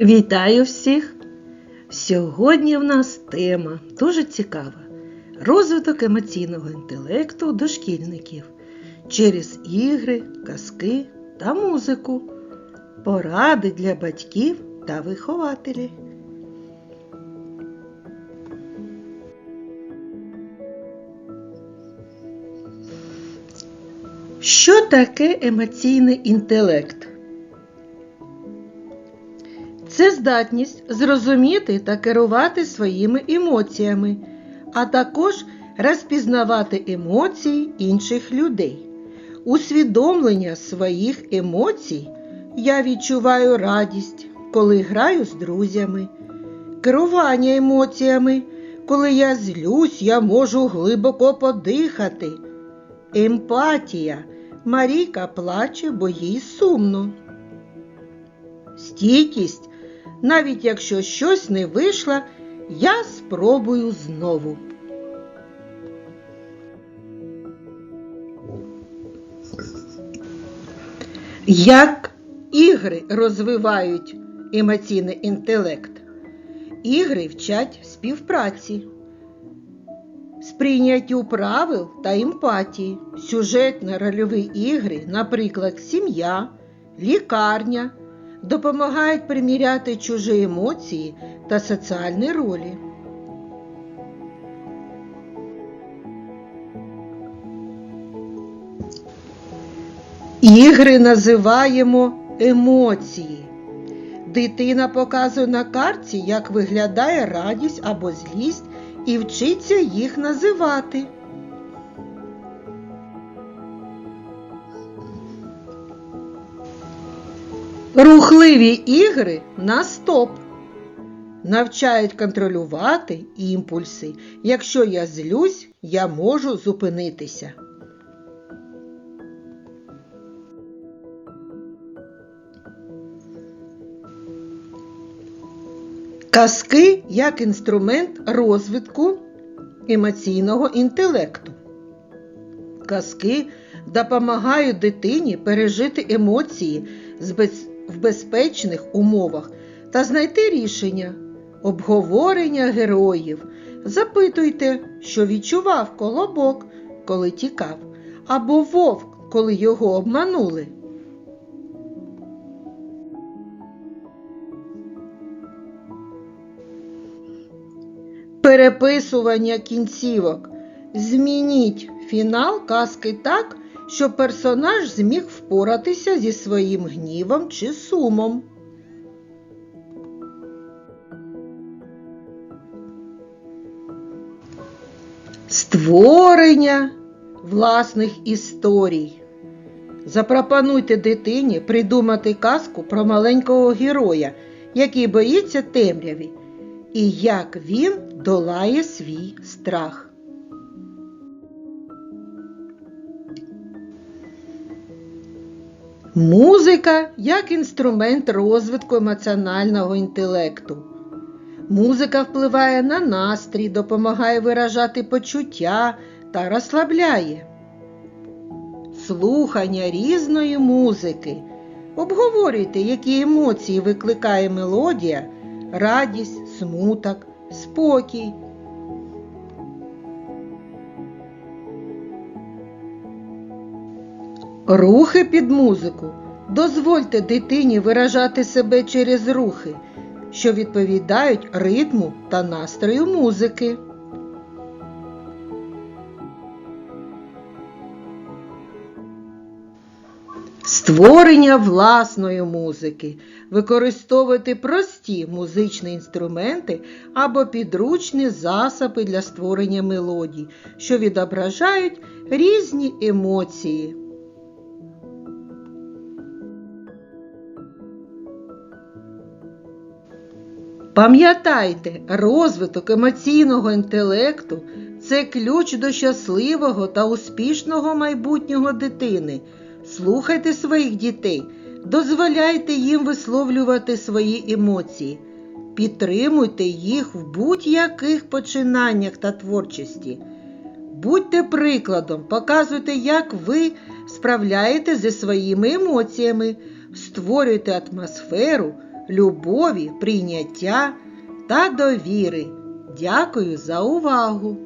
Вітаю всіх! Сьогодні в нас тема дуже цікава. Розвиток емоційного інтелекту дошкільників через ігри, казки та музику. Поради для батьків та вихователів. Що таке емоційний інтелект? Це здатність зрозуміти та керувати своїми емоціями, а також розпізнавати емоції інших людей. Усвідомлення своїх емоцій я відчуваю радість, коли граю з друзями, керування емоціями, коли я злюсь, я можу глибоко подихати. Емпатія. Марійка плаче, бо їй сумно. Стійкість. Навіть якщо щось не вийшло, я спробую знову. Як ігри розвивають емоційний інтелект? Ігри вчать співпраці, сприйняттю правил та емпатії, сюжетно-рольові ігри, наприклад, сім'я, лікарня, допомагають приміряти чужі емоції та соціальні ролі. Ігри називаємо емоції. Дитина показує на карті, як виглядає радість або злість, і вчиться їх називати. Рухливі ігри на стоп. Навчають контролювати імпульси. Якщо я злюсь, я можу зупинитися. Казки як інструмент розвитку емоційного інтелекту. Казки допомагають дитині пережити емоції в безпечних умовах та знайти рішення, обговорення героїв. Запитуйте, що відчував колобок, коли тікав, або вовк, коли його обманули. Переписування кінцівок. Змініть фінал казки так, щоб персонаж зміг впоратися зі своїм гнівом чи сумом. Створення власних історій. Запропонуйте дитині придумати казку про маленького героя, який боїться темряві, і як він долає свій страх. Музика як інструмент розвитку емоціонального інтелекту. Музика впливає на настрій, допомагає виражати почуття та розслабляє. Слухання різної музики. Обговорюйте, які емоції викликає мелодія, радість, смуток, спокій. Рухи під музику. Дозвольте дитині виражати себе через рухи, що відповідають ритму та настрою музики. Створення власної музики. Використовувати прості музичні інструменти або підручні засоби для створення мелодій, що відображають різні емоції. Пам'ятайте, розвиток емоційного інтелекту це ключ до щасливого та успішного майбутнього дитини. Слухайте своїх дітей, дозволяйте їм висловлювати свої емоції, підтримуйте їх в будь-яких починаннях та творчості. Будьте прикладом, показуйте, як ви справляєте зі своїми емоціями, створюйте атмосферу любові, прийняття та довіри. Дякую за увагу!